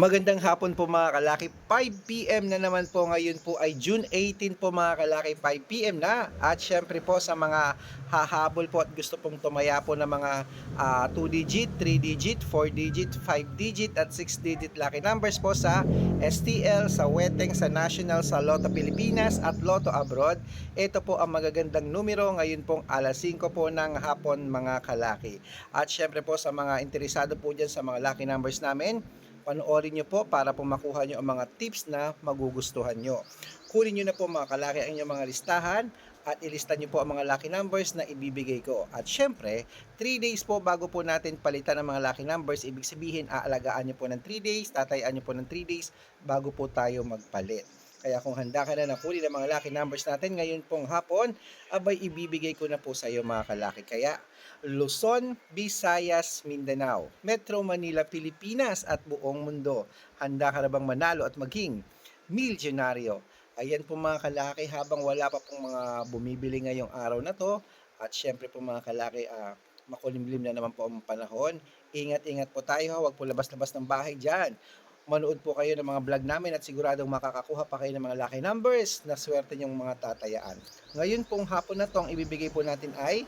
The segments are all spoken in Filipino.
Magandang hapon po mga kalaki. 5pm na naman po ngayon po ay June 18 po mga kalaki. 5pm na. At syempre po sa mga hahabol po at gusto pong tumaya po ng mga 2 digit, 3 digit, 4 digit, 5 digit at 6 digit lucky numbers po sa STL, sa Weteng, sa National, sa Lotto Pilipinas at Lotto Abroad. Ito po ang magagandang numero ngayon pong alas 5 po ng hapon mga kalaki. At syempre po sa mga interesado po dyan sa mga lucky numbers namin, panoorin nyo po para po makuha nyo ang mga tips na magugustuhan nyo. Kunin nyo na po mga kalaki ang inyong mga listahan at ilista nyo po ang mga lucky numbers na ibibigay ko. At syempre, 3 days po bago po natin palitan ng mga lucky numbers, ibig sabihin aalagaan nyo po ng 3 days, tatayaan nyo po ng 3 days bago po tayo magpalit. Kaya kung handa ka na na kunin ang mga lucky numbers natin ngayon pong hapon, abay ibibigay ko na po sa iyo mga kalaki. Kaya Luzon, Visayas, Mindanao, Metro Manila, Pilipinas at buong mundo. Handa ka na bang manalo at maging milyonaryo? Ayan po mga kalaki habang wala pa pong mga bumibili ngayong araw na to at syempre po mga kalaki ah, makulimlim na naman po ang panahon. Ingat-ingat po tayo, huwag po labas-labas ng bahay dyan. Manood po kayo ng mga vlog namin at siguradong makakakuha pa kayo ng mga lucky numbers na swerte niyong mga tatayaan. Ngayon pong hapon na to, ang ibibigay po natin ay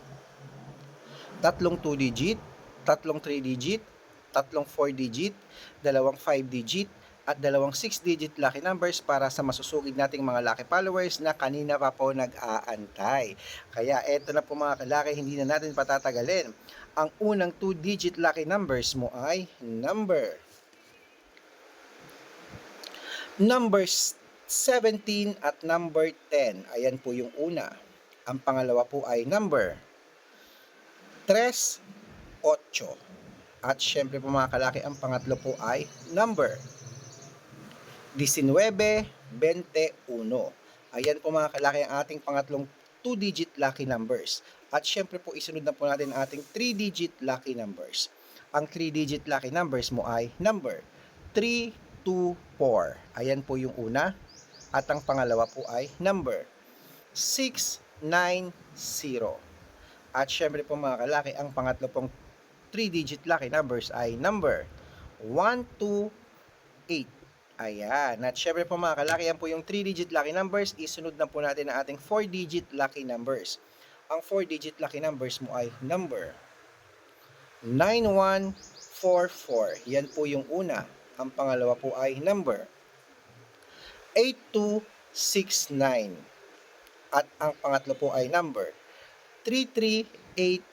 tatlong 2 digit, tatlong 3 digit, tatlong 4 digit, dalawang 5 digit, at dalawang 6 digit lucky numbers para sa masusugid nating mga lucky followers na kanina pa po nag-aantay. Kaya eto na po mga kalaki, hindi na natin patatagalin. Ang unang 2 digit lucky numbers mo ay number number 17 at number 10. Ayan po yung una. Ang pangalawa po ay number 3, 8. At syempre po mga kalaki, ang pangatlo po ay number 19, 21. Ayan po mga kalaki ang ating pangatlong 2-digit lucky numbers. At syempre po isunod na po natin ang ating 3-digit lucky numbers. Ang 3-digit lucky numbers mo ay number 3, 2, 4. Ayan po yung una. At ang pangalawa po ay number 6, 9, 0. At syempre po mga kalaki, ang pangatlo pong 3-digit lucky numbers ay number 1, 2, 8. Ayan. At syempre po mga kalaki, yan po yung 3-digit lucky numbers. Isunod na po natin ang ating 4-digit lucky numbers. Ang 4-digit lucky numbers mo ay number 9144. Yan po yung una. Ang pangalawa po ay number 8269. At ang pangatlo po ay number 3388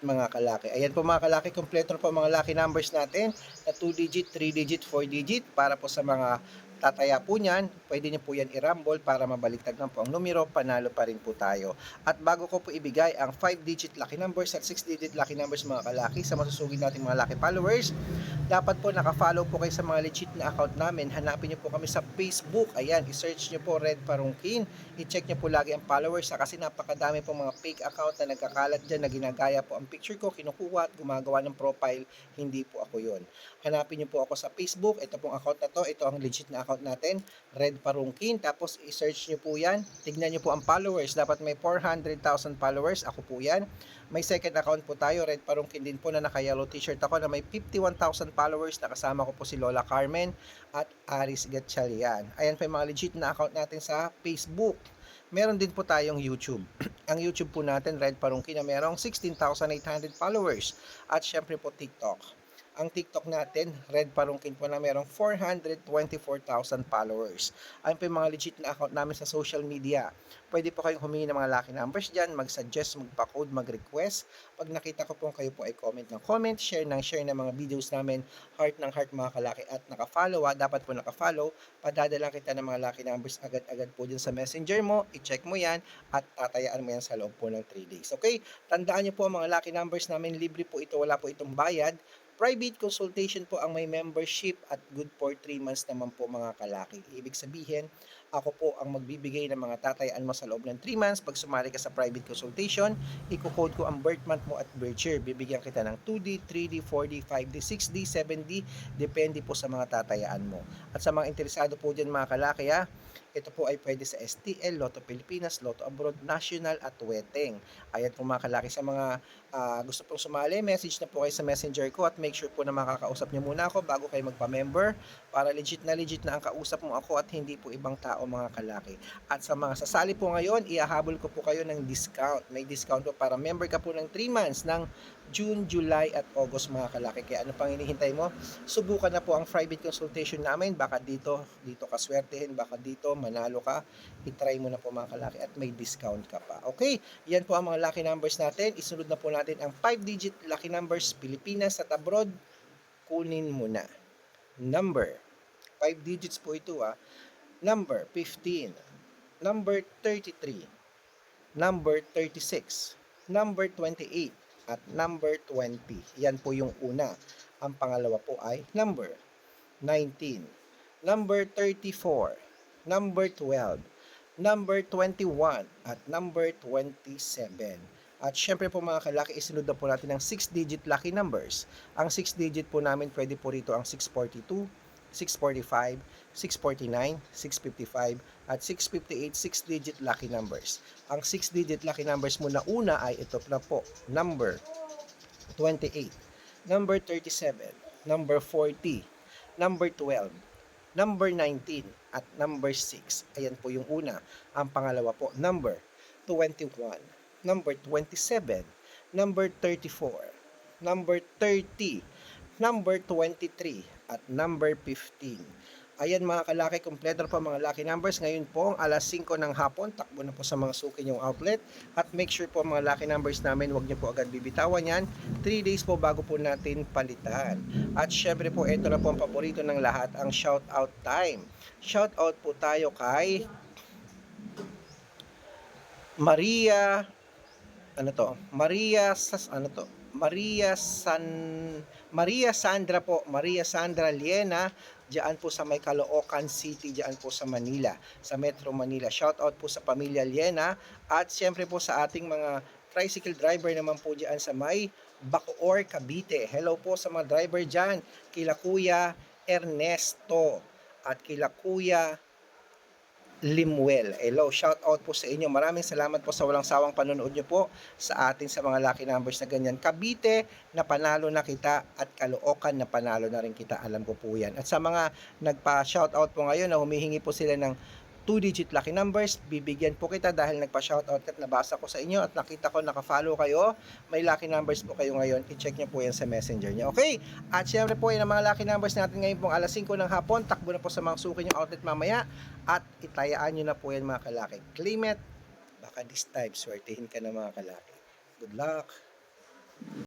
mga kalaki. Ayan po mga kalaki, kompleto na po mga lucky numbers natin na 2 digit, 3 digit, 4 digit para po sa mga tataya po niyan, pwede niyo po yan i-rumble para mabaliktad lang po ang numero, panalo pa rin po tayo. At bago ko po ibigay ang 5-digit lucky numbers at 6-digit lucky numbers mga kalaki sa masusugid nating mga lucky followers, dapat po naka-follow po kayo sa mga legit na account namin. Hanapin niyo po kami sa Facebook. Ayan, i-search niyo po Red Parungkin. I-check niyo po lagi ang followers ha, kasi napakadami po mga fake account na nagkakalat dyan na ginagaya po ang picture ko, kinukuha at gumagawa ng profile. Hindi po ako yun. Hanapin niyo po ako sa Facebook. Ito pong account na to. Ito ang legit na account natin. Red Parungkin. Tapos i-search niyo po yan. Tignan niyo po ang followers. Dapat may 400,000 followers. Ako po yan. May second account po tayo. Red Parungkin din po na naka-yellow t-shirt ako na may 51,000 followers. Nakasama ko po si Lola Carmen at Aris Gatchalian. Ayan po yung mga legit na account natin sa Facebook. Meron din po tayong YouTube. ang YouTube po natin, Red Parungkin, na merong 16,800 followers. At syempre po TikTok ang TikTok natin, Red Parungkin po na merong 424,000 followers. Ayun po yung mga legit na account namin sa social media. Pwede po kayong humingi ng mga lucky numbers dyan, mag-suggest, magpa-code, mag-request. Pag nakita ko po kayo po ay comment ng comment, share ng share ng mga videos namin, heart ng heart mga kalaki at naka-follow ha, dapat po naka-follow. Padadala kita ng mga lucky numbers agad-agad po dyan sa messenger mo, i-check mo yan at tatayaan mo yan sa loob po ng 3 days. Okay? Tandaan niyo po ang mga lucky numbers namin, libre po ito, wala po itong bayad. Private consultation po ang may membership at good for 3 months naman po mga kalaki. Ibig sabihin, Ako po ang magbibigay ng mga tatayaan mo sa loob ng 3 months. Pag sumali ka sa private consultation, iko-code ko ang birth month mo at birth year. Bibigyan kita ng 2D, 3D, 4D, 5D, 6D, 7D. Depende po sa mga tatayaan mo. At sa mga interesado po dyan mga kalaki ha, ito po ay pwede sa STL, Lotto Pilipinas, Lotto Abroad, National at Weteng. Ayan po mga kalaki sa mga ah, gusto pong sumali, message na po kayo sa messenger ko at make sure po na makakausap niyo muna ako bago kayo magpa-member para legit na legit na ang kausap mo ako at hindi po ibang tao mga kalaki. At sa mga sasali po ngayon, iahabol ko po kayo ng discount. May discount po para member ka po ng 3 months ng June, July at August mga kalaki. Kaya ano pang hinihintay mo? Subukan na po ang private consultation namin. Baka dito, dito ka swertehin, baka dito manalo ka. I-try mo na po mga kalaki at may discount ka pa. Okay, yan po ang mga lucky numbers natin. Isunod na po natin ang 5-digit lucky numbers Pilipinas at abroad. Kunin mo na. Number, 5 digits po ito ah. Number 15, number 33, number 36, number 28, at number 20. Yan po yung una. Ang pangalawa po ay number 19, number 34, number 12, number 21, at number 27. At syempre po mga kalaki, isunod na po natin ang 6-digit lucky numbers. Ang 6-digit po namin, pwede po rito ang 642, 645, 649, 655, at 658 6-digit lucky numbers. Ang 6-digit lucky numbers mo na una ay ito na po, number 28, number 37, number 40, number 12, number 19, at number 6. Ayan po yung una. Ang pangalawa po, number 21, number 27, number 34, number 30, number 23, at number 15. Ayan mga kalaki, kompleto ang mga lucky numbers. Ngayon po, alas 5 ng hapon, takbo na po sa mga suki yung outlet. At make sure po ang mga lucky numbers namin, huwag niyo po agad bibitawan yan. 3 days po bago po natin palitan. At syempre po, ito na po ang paborito ng lahat, ang shout out time. Shout out po tayo kay Maria ano to? Maria Sas ano to? Maria San Maria Sandra po, Maria Sandra Liena diyan po sa may Caloocan City, diyan po sa Manila, sa Metro Manila. Shout out po sa pamilya Liena at siyempre po sa ating mga tricycle driver naman po diyan sa may Bacoor, Cavite. Hello po sa mga driver diyan, kila Kuya Ernesto at kila Kuya Limuel. Hello, shout out po sa inyo. Maraming salamat po sa walang sawang panonood nyo po sa atin sa mga lucky numbers na ganyan. Cavite na panalo na kita at Caloocan na panalo na rin kita. Alam ko po yan. At sa mga nagpa-shout out po ngayon na humihingi po sila ng 2-digit lucky numbers, bibigyan po kita dahil nagpa-shoutout at nabasa ko sa inyo at nakita ko naka-follow kayo. May lucky numbers po kayo ngayon. I-check nyo po yan sa messenger nyo. Okay? At syempre po yan ang mga lucky numbers natin ngayon pong alas 5 ng hapon. Takbo na po sa mga suki yung outlet mamaya. At itayaan nyo na po yan mga kalaki. Claim it. Baka this time, swertihin ka na mga kalaki. Good luck.